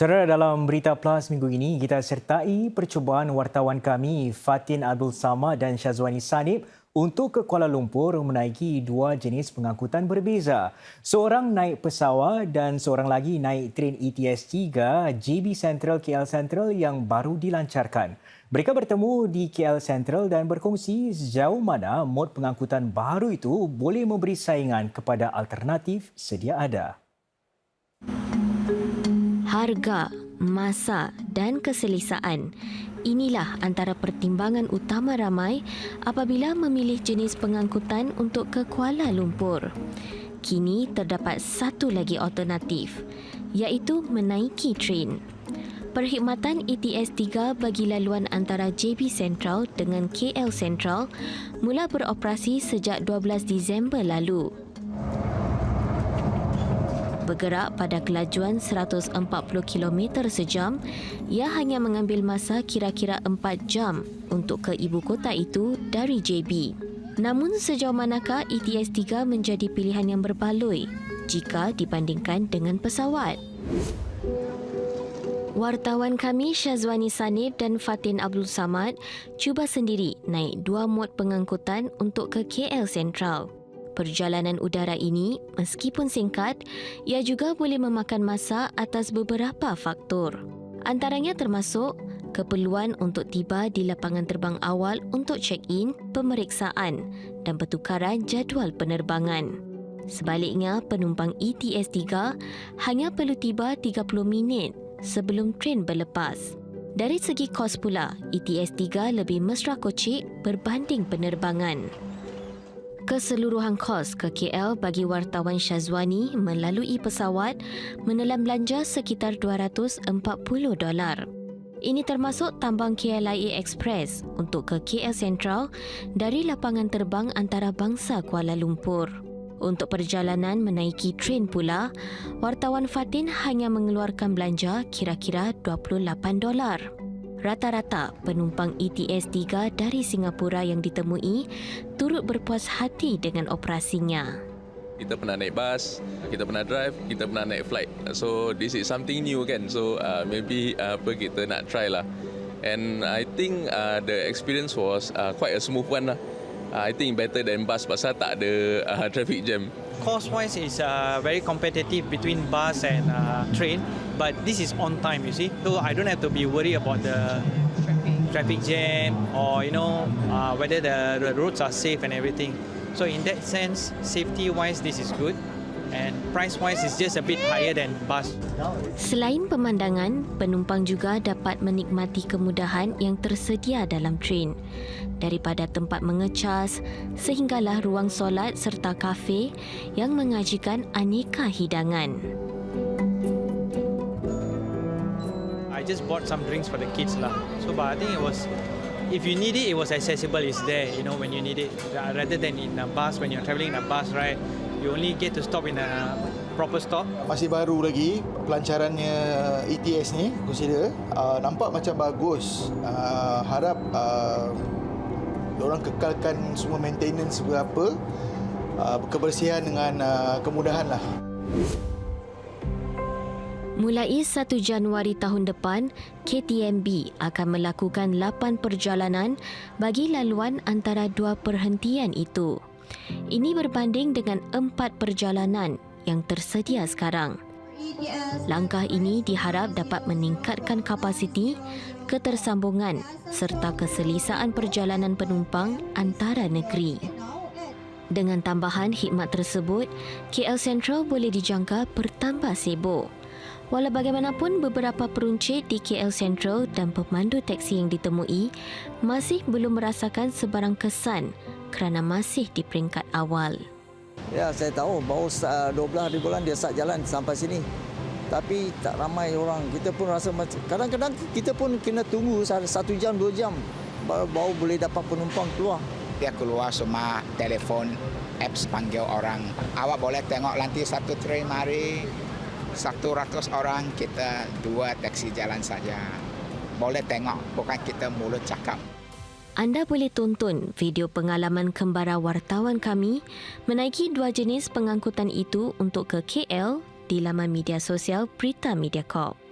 Saudara dalam Berita Plus minggu ini, kita sertai percubaan wartawan kami Fatin Abdul Samad dan Syazwani Sanib untuk ke Kuala Lumpur menaiki dua jenis pengangkutan berbeza. Seorang naik pesawat dan seorang lagi naik tren E ETS 3 JB Central KL Central yang baru dilancarkan. Mereka bertemu di KL Central dan berkongsi sejauh mana mod pengangkutan baru itu boleh memberi saingan kepada alternatif sedia ada harga, masa dan keselesaan. Inilah antara pertimbangan utama ramai apabila memilih jenis pengangkutan untuk ke Kuala Lumpur. Kini terdapat satu lagi alternatif, iaitu menaiki train. Perkhidmatan ETS 3 bagi laluan antara JB Central dengan KL Central mula beroperasi sejak 12 Disember lalu bergerak pada kelajuan 140 km sejam, ia hanya mengambil masa kira-kira 4 jam untuk ke ibu kota itu dari JB. Namun sejauh manakah E ETS 3 menjadi pilihan yang berbaloi jika dibandingkan dengan pesawat? Wartawan kami Syazwani Sanib dan Fatin Abdul Samad cuba sendiri naik dua mod pengangkutan untuk ke KL Central. Perjalanan udara ini, meskipun singkat, ia juga boleh memakan masa atas beberapa faktor. Antaranya termasuk keperluan untuk tiba di lapangan terbang awal untuk check-in, pemeriksaan dan pertukaran jadual penerbangan. Sebaliknya, penumpang E ETS 3 hanya perlu tiba 30 minit sebelum tren berlepas. Dari segi kos pula, E ETS 3 lebih mesra kocik berbanding penerbangan. Keseluruhan kos ke KL bagi wartawan Syazwani melalui pesawat menelan belanja sekitar 240 dolar. Ini termasuk tambang KLIA Express untuk ke KL Central dari lapangan terbang antarabangsa Kuala Lumpur. Untuk perjalanan menaiki train pula, wartawan Fatin hanya mengeluarkan belanja kira-kira 28 dolar. Rata-rata penumpang ETS 3 dari Singapura yang ditemui turut berpuas hati dengan operasinya. Kita pernah naik bus, kita pernah drive, kita pernah naik flight. So this is something new kan. So uh, maybe uh, apa kita nak try lah. And I think uh, the experience was uh, quite a smooth one lah. Uh, I think better than bus pasal tak ada uh, traffic jam. cost-wise is uh, very competitive between bus and uh, train, but this is on time, you see. So I don't have to be worried about the traffic jam or you know uh, whether the, the roads are safe and everything. So in that sense, safety-wise, this is good, and price-wise, it's just a bit higher than bus. Selain pemandangan, penumpang juga dapat menikmati kemudahan yang tersedia dalam train. Daripada tempat mengecas sehinggalah ruang solat serta kafe yang mengajikan aneka hidangan. I just bought some drinks for the kids lah. So, but I think it was, if you need it, it was accessible. It's there, you know, when you need it. Uh, Rather than in a bus, when you're traveling in a bus, right, you only get to stop in a proper stop. masih baru lagi pelancarannya ETS ni consider uh, nampak macam bagus uh, harap uh, orang kekalkan semua maintenance berapa uh, kebersihan dengan uh, kemudahan lah Mulai 1 Januari tahun depan, KTMB akan melakukan 8 perjalanan bagi laluan antara dua perhentian itu. Ini berbanding dengan 4 perjalanan yang tersedia sekarang. Langkah ini diharap dapat meningkatkan kapasiti, ketersambungan serta keselesaan perjalanan penumpang antara negeri. Dengan tambahan khidmat tersebut, KL Central boleh dijangka bertambah sibuk. Walau bagaimanapun, beberapa peruncit di KL Central dan pemandu teksi yang ditemui masih belum merasakan sebarang kesan kerana masih di peringkat awal. Ya, saya tahu baru uh, 12 hari bulan dia start jalan sampai sini. Tapi tak ramai orang. Kita pun rasa macam kadang-kadang kita pun kena tunggu sa- satu jam, dua jam baru, baru boleh dapat penumpang keluar. dia keluar semua telefon apps panggil orang awak boleh tengok nanti satu train mari 100 orang kita dua taksi jalan saja boleh tengok bukan kita mulut cakap Anda boleh tonton video pengalaman kembara wartawan kami menaiki dua jenis pengangkutan itu untuk ke KL di laman media sosial Berita Media Corp.